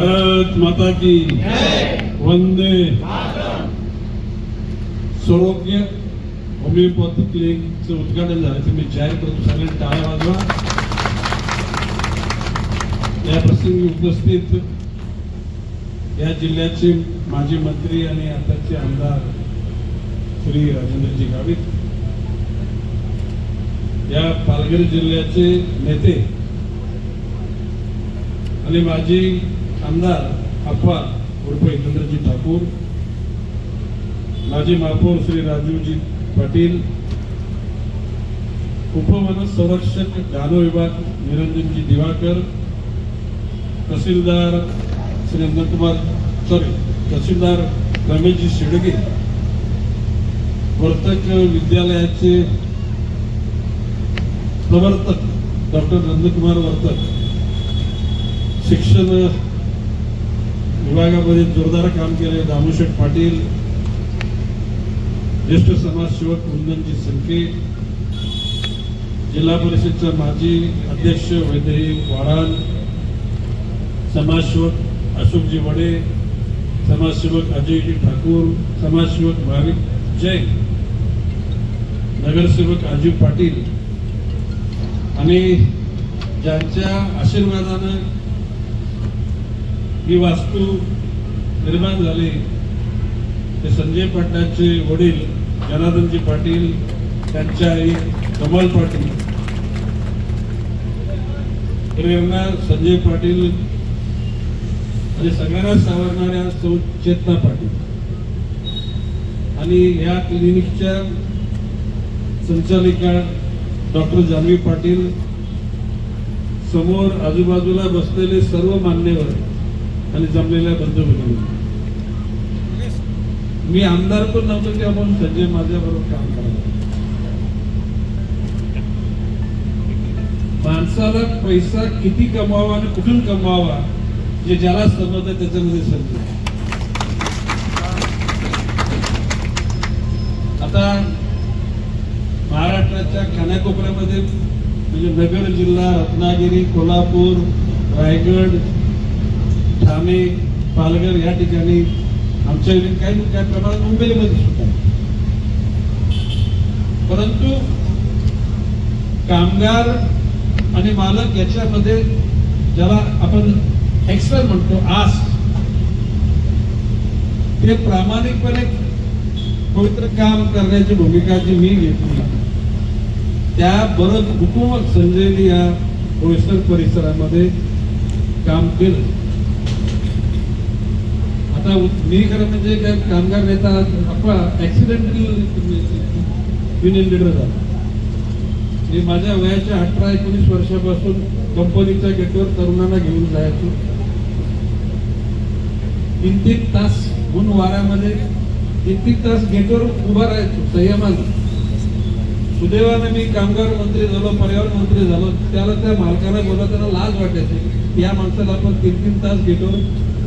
भारत माता की वंदे सौरोग्य होमिओपॅथी क्लिनिकचं उद्घाटन झालं. ते मी जाहीर करतो सगळ्यांनी टाळ्या वाजवा. या प्रसंगी उपस्थित या जिल्ह्याचे माजी मंत्री आणि आताचे आमदार श्री राजेंद्रजी गावित या पालघर जिल्ह्याचे नेते आणि माझी आमदार अप्पा उर्फ एकंद्रजी ठाकूर माजी महापौर श्री राजूजी पाटील उपवन संरक्षक गानो विभाग निरंजनजी दिवाकर तहसीलदार श्री अनंतकुमार सॉरी तहसीलदार रमेशजी शेडगे वर्तक विद्यालयाचे प्रवर्तक डॉक्टर नंदकुमार वर्तक शिक्षण विभागामध्ये जोरदार काम केले दामोशेठ पाटील ज्येष्ठ समाजसेवक कुंदनजी संके जिल्हा परिषदचा माजी अध्यक्ष वैदेही वाढाण समाजसेवक अशोकजी वडे समाजसेवक अजयजी ठाकूर समाजसेवक भाविक जैन नगरसेवक अजीव पाटील आणि ज्यांच्या आशीर्वादानं ही वास्तू निर्माण झाली. ते संजय पाटलांचे वडील जनार्दनजी पाटील त्यांच्या आई कमल पाटील. प्रेरणा संजय पाटील म्हणजे सगळ्यांना सावरणाऱ्या सौ चेतना पाटील. आणि या क्लिनिकच्या संचालिका डॉक्टर जान्हवी पाटील समोर आजूबाजूला बसलेले सर्व मान्यवर आणि जमलेल्या बंधू भगिनी मी आमदार पण नव्हतो की आपण संजय माझ्या बरोबर काम करायला माणसाला पैसा किती कमवावा आणि कुठून कमवावा जे ज्याला समजत आहे त्याच्यामध्ये समजत आता महाराष्ट्राच्या कानाकोपऱ्यामध्ये म्हणजे नगर जिल्हा रत्नागिरी कोल्हापूर रायगड ठाणे पालघर या ठिकाणी आमच्या इथे काही काही प्रमाणात मुंबईमध्ये सुद्धा परंतु कामगार आणि मालक याच्यामध्ये ज्याला आपण एक्सेल म्हणतो आस ते प्रामाणिकपणे पवित्र काम करण्याची भूमिका जी मी घेतली त्या बरंच हुकूमत संजयनी या होयसर परिसरामध्ये काम केलं. आता मी खरं म्हणजे काय कामगार नेता आपला ऍक्सिडेंटल युनियन लिडर झाला. मी माझ्या वयाच्या अठरा एकोणीस वर्षापासून कंपनीच्या गेटवर तरुणांना घेऊन जायचो. तीन तीन तास ऊन वाऱ्यामध्ये तीन तीन तास गेटवर उभा राहायचो संयमानं. सुदैवानं मी कामगार मंत्री झालो पर्यावरण मंत्री झालो. त्याला त्या मालकाला बोलवताना लाज वाटायची या माणसाला आपण तीन तीन तास गेटवर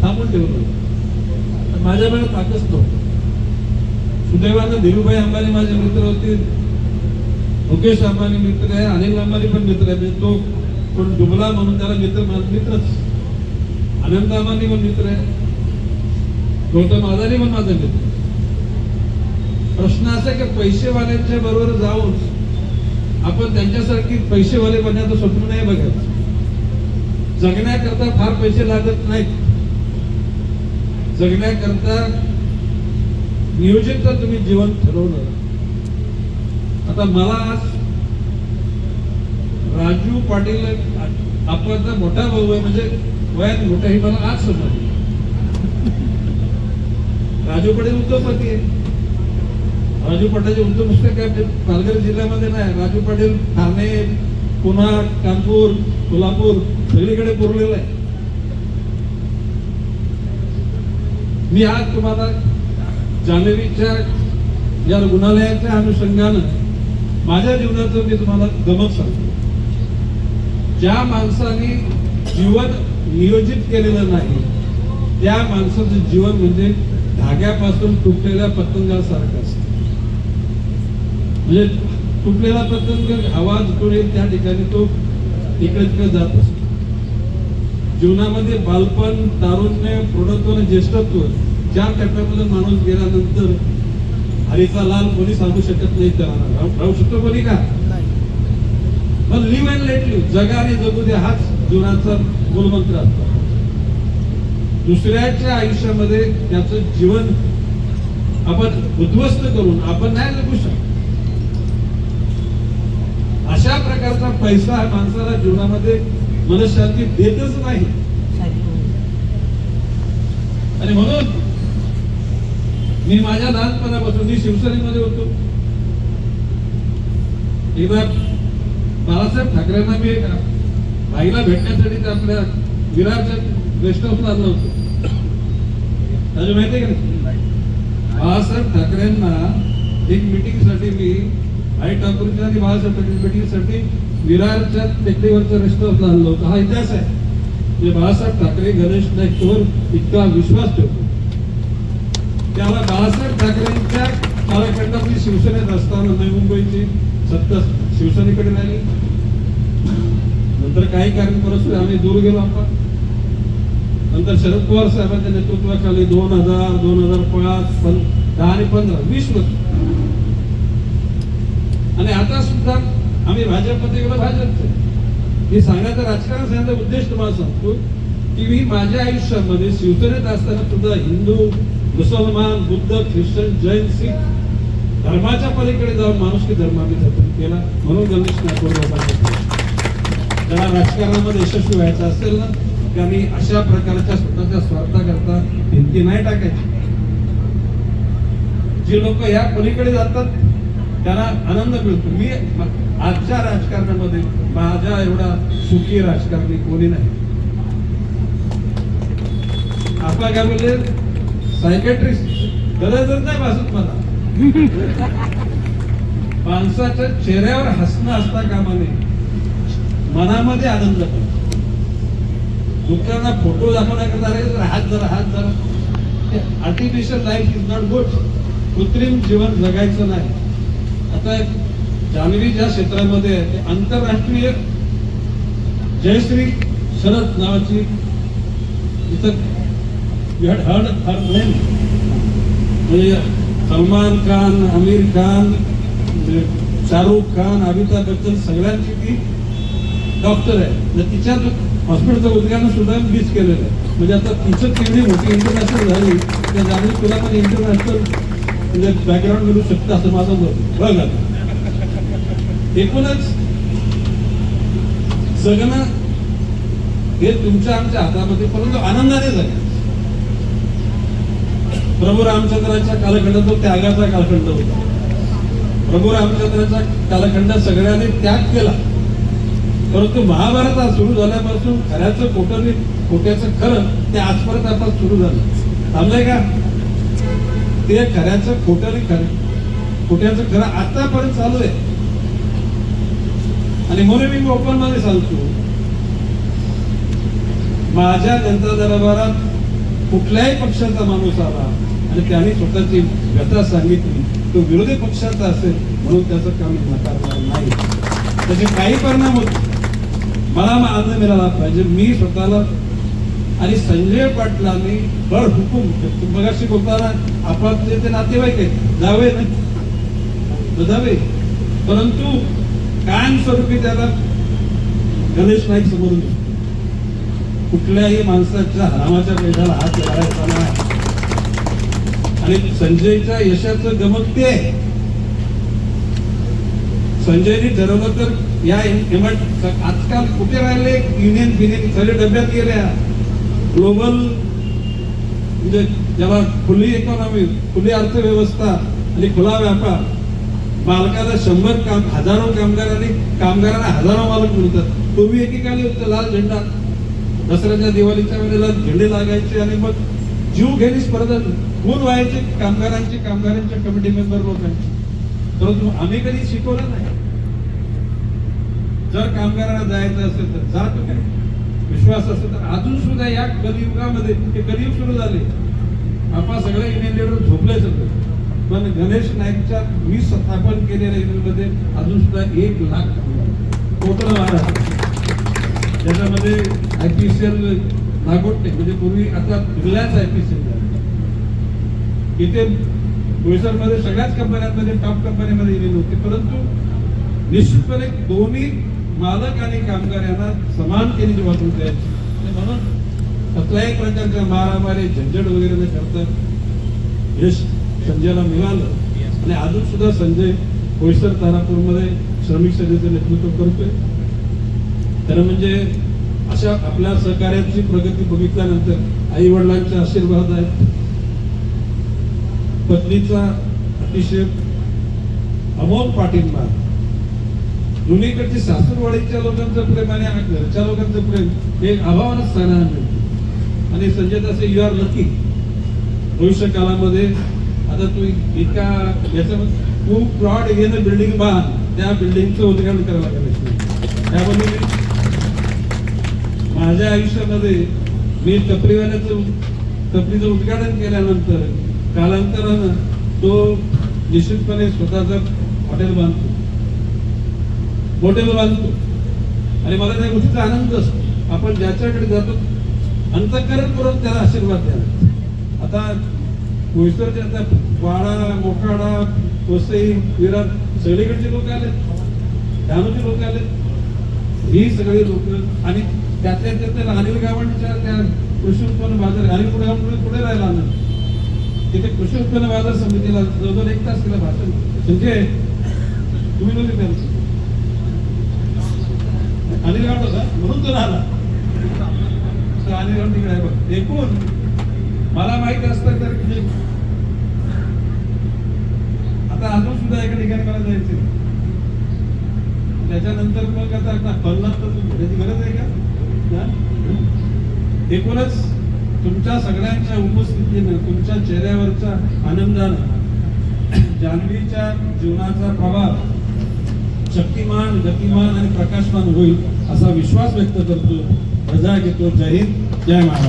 थांबून ठेवलो. माझ्या वेळेत ताकच तो सुदैवानं धीरूभाई अंबानी माझे मित्र होते. मुकेश अंबानी मित्र आहे अनिल अंबानी पण मित्र आहे. म्हणजे तो पण डुबला म्हणून त्याला मित्र मित्रच. अनंत अंबानी पण मित्र आहे. गौतम आदानी पण माझा मित्र प्रश्न असा की पैसेवाल्यांच्या बरोबर जाऊन आपण त्यांच्यासारखी पैसेवाले बनण्याचं स्वप्न नाही बघायचं. जगण्याकरता फार पैसे लागत नाहीत. जगण्याकरता नियोजित तुम्ही जीवन ठरवलं आता मला आज राजू पाटील आपला मोठा भाऊ आहे म्हणजे वयात मोठा ही मला आज समजली. राजू पाटील उद्योगपती आहे. राजू पाटीलचे उद्योग पुस्तक काय पालघर जिल्ह्यामध्ये नाही. राजू पाटील ठाणे पुन्हा कानपूर कोल्हापूर सगळीकडे पुरलेलं आहे. मी आज तुम्हाला जानेवारीच्या या रुग्णालयाच्या अनुषंगानं माझ्या जीवनाचं मी तुम्हाला गमत सांगतो. ज्या माणसाने जीवन नियोजित केलेलं नाही त्या माणसाचं जीवन म्हणजे धाग्यापासून तुटलेल्या पतंगासारखं असतं. म्हणजे तुटलेला पतंग आवाज करून त्या ठिकाणी तो इकडे तिकडे जात असतो. जीवनामध्ये बालपण तारुण्य प्रौढत्व आणि ज्येष्ठत्व चार टप्प्यामधून माणूस गेल्यानंतर हरीचा लाल कोणी सांगू शकत नाही त्याला. राहू शकतो कोणी का? पण लिव्ह अँड लेट लिव्ह जगा आणि जगू दे हाच जीवनाचा मूलमंत्र असतो. दुसऱ्याच्या आयुष्यामध्ये त्याचं जीवन आपण उद्ध्वस्त करून आपण नाही जगू शकतो. अशा प्रकारचा पैसा माणसाला जीवनामध्ये मनशांती देतच नाही. आणि म्हणून मी माझ्या लहानपणापासून मी शिवसेनेमध्ये होतो. एकदा बाळासाहेब ठाकरेंना मी भाईला भेटण्यासाठी ते आपल्या विरारच्या गेस्ट हाऊसला आलो होतो. अजून माहिती आहे का नाही? बाळासाहेब ठाकरेंना एक मीटिंगसाठी मी आई ठाकूरच्या आणि बाळासाहेब ठाकरे मीटिंगसाठी विरारच्या टेकडीवरचं रेस्टॉरंट हाऊसला आणलं होतं. हा इतिहास आहे. म्हणजे बाळासाहेब ठाकरे गणेश नाईकवर इतका विश्वास ठेवतो. त्याला बाळासाहेब ठाकरेंच्या कालखंडातली शिवसेनेत असताना नवी मुंबईची सत्ता शिवसेनेकडे राहिली. नंतर काही कारण परस्पर आम्ही दूर गेलो आपण. नंतर शरद पवार साहेबांच्या नेतृत्वाखाली दोन हजार दोन हजार पाच पण दहा आणि पंधरा वीस वर्ष आणि आता सुद्धा आम्ही भाजपमध्ये गेलो भाजपचे. मी सांगायचं राजकारण सांगण्याचा उद्देश तुम्हाला सांगतो की मी माझ्या आयुष्यामध्ये शिवसेनेत असताना सुद्धा हिंदू मुसलमान बुद्ध ख्रिश्चन जैन सिख धर्माच्या पलीकडे जाऊन माणूस की आम्ही जतन केला. म्हणून गणेश ज्याला राजकारणामध्ये यशस्वी व्हायचं असेल ना त्यांनी अशा प्रकारच्या स्वतःच्या स्वार्थाकरता भिंती नाही टाकायची. जे लोक या पलीकडे जातात त्यांना आनंद मिळतो. मी आजच्या राजकारणामध्ये माझ्या एवढा सुखी राजकारणी कोणी नाही. आपला काय बोलले? सायकॅट्रिस्ट गरजच नाही भासत मला. माणसाच्या चेहऱ्यावर हसणं असता कामा नये. मनामध्ये आनंद पाहिजे दुसऱ्यांना फोटो दाखवण्याकरता अरे हात जरा हात जरा. Artificial life is not good कृत्रिम जीवन जगायचं नाही. आता जान्हवी ज्या क्षेत्रामध्ये आहे ते आंतरराष्ट्रीय जयश्री शरद नावाची इथं हर म्हणजे सलमान खान आमिर खान म्हणजे शाहरुख खान अमिताभ बच्चन सगळ्यांची ती डॉक्टर आहे. तर तिच्या हॉस्पिटलचं उद्घाटन सुद्धा मीच केलेलं आहे. म्हणजे आता तिचं केवढी मोठी इंटरनॅशनल झाली त्या जाणून तुला पण इंटरनॅशनल तुझ्या बॅकग्राऊंड मिळू शकतं असं माझं मत बघ एकूणच जगणं हे तुमच्या आमच्या हातामध्ये परंतु आनंदाने जगा प्रभू रामचंद्राच्या कालखंडात तो त्यागाचा कालखंड होता. प्रभू रामचंद्राच्या कालखंडात सगळ्यांनी त्याग केला. परंतु महाभारत सुरू झाल्यापासून खऱ्याचं खोटं खोट्याचं खरं ते आजपर्यंत आता सुरू झालं. थांबलंय का? ते खऱ्याचं खोटं आणि खरं. खोट्याचं खरं आतापर्यंत चालू आहे. आणि म्हणून मी ओपनमध्ये चालतो. माझ्या जनता दरबारात कुठल्याही पक्षाचा माणूस आला आणि त्याने स्वतःची व्यथा सांगितली तो विरोधी पक्षाचा असेल म्हणून त्याचं काम मी नाकारणार नाही. त्याचे काही परिणाम होते मला मग आनंद मिळाला पाहिजे. मी स्वतःला आणि संजय पाटलांनी बळ हुकूम मगाशी बोलताना आपापले ते नातेवाईक आहेत. जावे ना? जावे. परंतु कायमस्वरूपी त्याला गणेश नाईक समोरून कुठल्याही माणसाच्या हरामाच्या पेठाला हात लावायचा नाही. आणि संजयच्या यशाचं गमक ते आहे. संजयने ठरवलं तर या इमारत आजकाल कुठे राहिले? युनियन बिनियन सगळे डब्यात गेल्या. ग्लोबल म्हणजे ज्याला खुली इकॉनॉमी खुली अर्थव्यवस्था आणि खुला व्यापार मालकाला शंभर काम हजारो कामगार आणि कामगारांना हजारो मालक मिळतात. पूर्वी एकेकाळी होतं लाल झेंडा. दसऱ्याच्या दिवाळीच्या वेळेला झेंडे लागायचे आणि मग जीव घेणी स्पर्धा खून व्हायचे कामगारांचे कामगारांच्या कमिटी मेंबर लोकांची. परंतु आम्ही कधी शिकवलं नाही. जर कामगारांना जायचं असेल तर जा तुम्ही काय? विश्वास असेल तर अजून सुद्धा या कलियुगामध्ये हे कलियुग सुरू झाले. आपण सगळे इंडियन लीडर झोपले सगळे. पण गणेश नाईकच्या मी स्थापन केलेल्या इंडियनमध्ये अजून सुद्धा एक लाख कोकण महाराष्ट्र त्याच्यामध्ये I P C L Nagothane म्हणजे पूर्वी आता रिलायन्स आय पी इथे बोईसरमध्ये सगळ्याच कंपन्यांमध्ये टॉप कंपनीमध्ये गेलेली होती. परंतु निश्चितपणे दोन्ही मालक आणि कामगार यांना समानतेने वागणूक द्यायची म्हणून कुठल्याही प्रकारच्या मारामारी झंझट वगैरे न करता यश संजयला मिळालं. आणि अजून सुद्धा संजय होयसर तारापूरमध्ये श्रमिक सेनेचं नेतृत्व करतोय. खरं म्हणजे अशा आपल्या सहकार्याची प्रगती बघितल्यानंतर आई वडिलांचे आशीर्वाद आहेत. पत्नीचा अतिशय अमोल पाठिंबा दोन्हीकडची सासूरवाडीच्या लोकांचं प्रेम आणि घरच्या लोकांचं प्रेम हे अभावानं स्थानाला मिळतं आणि संजय तसे यू आर लकी भविष्य काळामध्ये आता तू एका याच्यामध्ये तू प्लॉट घेणं बिल्डिंग बांध. त्या बिल्डिंगचं उद्घाटन करायला लागेल. त्यामध्ये माझ्या आयुष्यामध्ये मी टपरीवाल्याचं टपरीचं उद्घाटन केल्यानंतर कालांतरानं तो निश्चितपणे स्वतःचं हॉटेल बांधतो. हॉटेल बांधतो आणि मला त्या गोष्टीचा आनंद असतो. आपण ज्याच्याकडे जातो अंतकरणपूर्वक त्याला आशीर्वाद द्या आता बोईसरचे आता वाडा मोखाडा वसई विरार सगळीकडचे लोक आलेत. डहाणूचे लोक आलेत. ही सगळी लोक आणि त्यातल्या त्यातल्या अनिल गावांच्या त्या कृषी उत्पन्न बाजार अनिल गावांमुळे पुढे राहिला ना तिथे कृषी उत्पन्न बाजार समितीला जवळजवळ एक तास केला भाषण म्हणजे तुम्ही नव्हते त्यांचं अनिल गाव होता म्हणून तो राहिला अनिल तिकडे आहे बघ. एकूण मला माहीत असतं तर आता अजून सुद्धा एका ठिकाणी मला जायचं त्याच्यानंतर मग आता आता फलनाथ तर त्याची गरज आहे का? एकूणच तुमच्या सगळ्यांच्या उपस्थितीनं तुमच्या चेहऱ्यावरच्या आनंदानं जान्हवीच्या जीवनाचा प्रभाव शक्तिमान गतिमान आणि प्रकाशमान होईल असा विश्वास व्यक्त करतो. रजा घेतो जय हिंद जय महाराज